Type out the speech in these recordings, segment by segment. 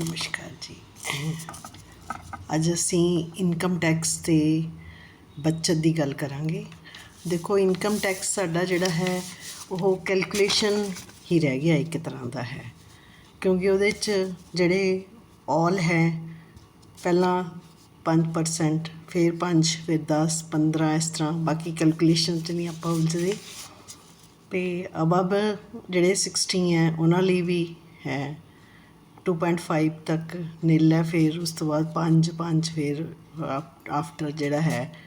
ਨਮਸਕਾਰ ਜੀ। ਅੱਜ ਅਸੀਂ ਇਨਕਮ ਟੈਕਸ ਤੇ ਬੱਚਤ ਦੀ ਗੱਲ ਕਰਾਂਗੇ। ਦੇਖੋ ਇਨਕਮ ਟੈਕਸ ਸਾਡਾ ਜਿਹੜਾ ਹੈ, ਉਹ ਕੈਲਕੂਲੇਸ਼ਨ ਹੀ ਰਹਿ ਗਿਆ ਇੱਕ ਤਰ੍ਹਾਂ ਦਾ ਹੈ। ਕਿਉਂਕਿ ਉਹਦੇ 'ਚ ਜਿਹੜੇ ਆਲ ਹੈ, ਪਹਿਲਾਂ 5% ਫਿਰ 5 ਫਿਰ 10 15 ਇਸ ਤਰ੍ਹਾਂ। ਬਾਕੀ ਕੈਲਕੂਲੇਸ਼ਨ 'ਚ ਨਹੀਂ ਆਪਾਂ ਉਲਝਦੇ। ਤੇ ਅਬਵ ਜਿਹੜੇ 16 ਹੈ, ਉਹਨਾਂ ਲਈ ਵੀ ਹੈ। 2.5 ਤੱਕ ਨਿਲ ਹੈ, ਫਿਰ ਉਸ ਤੋਂ ਬਾਅਦ 5 5 ਫਿਰ ਆਫਟਰ ਜਿਹੜਾ ਹੈ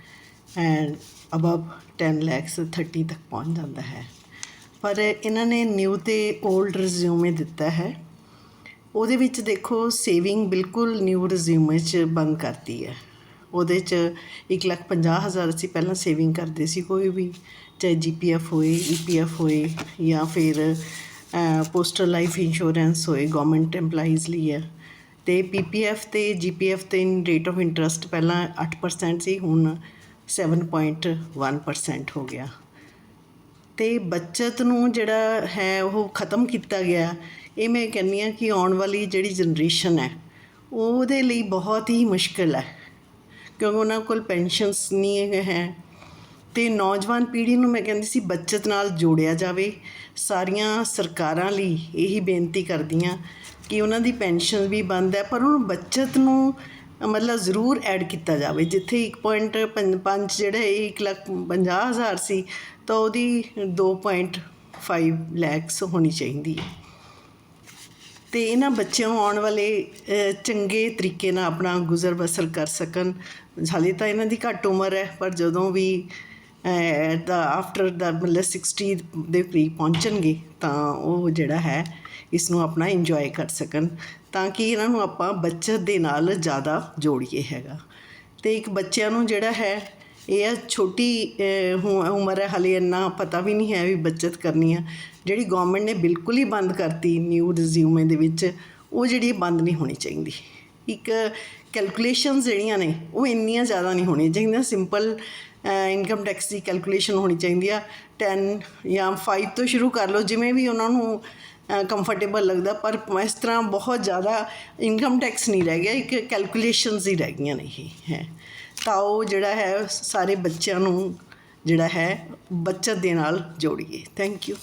ਐਂਡ ਅਬਵ 10 ਲੈਕਸ 30 ਤੱਕ ਪਹੁੰਚ ਜਾਂਦਾ ਹੈ। ਪਰ ਇਹਨਾਂ ਨੇ ਨਿਊ ਤੇ 올ਡ ਰਿਜ਼ਿਊਮੇ ਦਿੱਤਾ ਹੈ। ਉਹਦੇ ਵਿੱਚ ਦੇਖੋ ਸੇਵਿੰਗ ਬਿਲਕੁਲ ਨਿਊ ਰਿਜ਼ਿਊਮੇ 'ਚ ਬੰਦ ਕਰਤੀ ਹੈ। ਉਹਦੇ 'ਚ ਇੱਕ ਲੱਖ ਪੰਜਾਹ ਹਜ਼ਾਰ ਅਸੀਂ ਪਹਿਲਾਂ ਸੇਵਿੰਗ ਕਰਦੇ ਸੀ ਕੋਈ ਵੀ, ਚਾਹੇ ਜੀਪੀਐਫ ਹੋਏ ਈਪੀਐਫ ਹੋਏ ਜਾਂ ਫਿਰ ਪੋਸਟਲ ਲਾਈਫ ਇੰਸ਼ੋਰੈਂਸ ਹੋਏ ਗਵਰਨਮੈਂਟ EMPLOYEES ਲਈ ਹੈ। ਤੇ ਪੀਪੀਐਫ ਤੇ ਜੀਪੀਐਫ ਤੇ ਰੇਟ ਆਫ ਇੰਟਰਸਟ ਪਹਿਲਾਂ 8% ਸੀ, ਹੁਣ 7.1% ਹੋ ਗਿਆ। ਤੇ ਬੱਚਤ ਨੂੰ ਜਿਹੜਾ ਹੈ, ਉਹ ਖਤਮ ਕੀਤਾ ਗਿਆ। ਇਹ ਮੈਂ ਕਹਿੰਦੀ ਹਾਂ ਕਿ ਆਉਣ ਵਾਲੀ ਜਿਹੜੀ ਜਨਰੇਸ਼ਨ ਹੈ, ਉਹਦੇ ਲਈ ਬਹੁਤ ਹੀ ਮੁਸ਼ਕਲ ਹੈ। ਕਿਉਂਕਿ ਉਹਨਾਂ ਕੋਲ ਪੈਨਸ਼ਨਸ ਨਹੀਂ ਹੈ ਤੇ ਨੌਜਵਾਨ ਪੀੜ੍ਹੀ ਨੂੰ ਮੈਂ ਕਹਿੰਦੀ ਸੀ ਬੱਚਤ ਨਾਲ ਜੋੜਿਆ ਜਾਵੇ। ਸਾਰੀਆਂ ਸਰਕਾਰਾਂ ਲਈ ਇਹੀ ਬੇਨਤੀ ਕਰਦੀ ਕਰਦੀਆਂ ਕਿ ਉਹਨਾਂ ਦੀ ਪੈਨਸ਼ਨ ਵੀ ਬੰਦ ਹੈ, ਪਰ ਉਹਨੂੰ ਬੱਚਤ ਨੂੰ ਮਤਲਬ ਜ਼ਰੂਰ ਐਡ ਕੀਤਾ ਜਾਵੇ। ਜਿੱਥੇ 1.5 ਜਿਹੜਾ ਇੱਕ ਲੱਖ ਪੰਜਾਹ ਹਜ਼ਾਰ ਸੀ, ਤਾਂ ਉਹਦੀ 2.5 ਲੈਕਸ ਹੋਣੀ ਚਾਹੀਦੀ ਹੈ। ਤੇ ਇਹਨਾਂ ਬੱਚਿਆਂ ਨੂੰ ਆਉਣ ਵਾਲੇ ਚੰਗੇ ਤਰੀਕੇ ਨਾਲ ਆਪਣਾ ਗੁਜ਼ਰ ਬਸਰ ਕਰ ਸਕਣ। ਹਾਲੇ ਤਾਂ ਇਹਨਾਂ ਦੀ ਘੱਟ ਉਮਰ ਹੈ, ਪਰ ਜਦੋਂ ਵੀ ਦਾ ਆਫਟਰ ਦਾ ਮਤਲਬ 60 ਦੇ ਕਰੀਬ ਪਹੁੰਚਣਗੇ, ਤਾਂ ਉਹ ਜਿਹੜਾ ਹੈ ਇਸ ਨੂੰ ਆਪਣਾ ਇੰਜੋਏ ਕਰ ਸਕਣ। ਤਾਂ ਕਿ ਇਹਨਾਂ ਨੂੰ ਆਪਾਂ ਬੱਚਤ ਦੇ ਨਾਲ ਜ਼ਿਆਦਾ ਜੋੜੀਏ ਹੈਗਾ। ਤੇ ਇੱਕ ਬੱਚਿਆਂ ਨੂੰ ਜਿਹੜਾ ਹੈ, ਇਹ ਆ ਛੋਟੀ ਉਮਰ ਹੈ, ਹਲੇ ਇੰਨਾ ਪਤਾ ਵੀ ਨਹੀਂ ਹੈ ਵੀ ਬੱਚਤ ਕਰਨੀ ਆ। ਜਿਹੜੀ ਗਵਰਨਮੈਂਟ ਨੇ ਬਿਲਕੁਲ ਹੀ ਬੰਦ ਕਰਤੀ ਨਿਊ ਰਿਜ਼ਿਊਮੇ ਦੇ ਵਿੱਚ, ਉਹ ਜਿਹੜੀ ਬੰਦ ਨਹੀਂ ਹੋਣੀ ਚਾਹੀਦੀ। ਇੱਕ ਕੈਲਕੂਲੇਸ਼ਨਸ ਜਿਹੜੀਆਂ ਨੇ, ਉਹ ਇੰਨੀਆਂ ਜ਼ਿਆਦਾ ਨਹੀਂ ਹੋਣੀਆਂ ਚਾਹੀਦੀਆਂ। ਸਿੰਪਲ ਇਨਕਮ ਟੈਕਸ ਦੀ ਕੈਲਕੂਲੇਸ਼ਨ ਹੋਣੀ ਚਾਹੀਦੀ ਆ। 10 ਜਾਂ 5 ਤੋਂ ਸ਼ੁਰੂ ਕਰ ਲਓ, ਜਿਵੇਂ ਵੀ ਉਹਨਾਂ ਨੂੰ ਕੰਫਰਟੇਬਲ ਲੱਗਦਾ, ਪਰ ਇਸ ਤਰ੍ਹਾਂ ਬਹੁਤ ਜ਼ਿਆਦਾ ਇਨਕਮ ਟੈਕਸ ਨਹੀਂ ਰਹਿ ਗਿਆ, ਇੱਕ ਕੈਲਕੂਲੇਸ਼ਨਸ ਹੀ ਰਹਿ ਗਈਆਂ ਨੇ ਇਹ, ਹੈ। ਤਾਂ ਉਹ ਜਿਹੜਾ ਹੈ, ਸਾਰੇ ਬੱਚਿਆਂ ਨੂੰ ਜਿਹੜਾ ਹੈ, ਬੱਚਤ ਦੇ ਨਾਲ ਜੋੜੀਏ। Thank you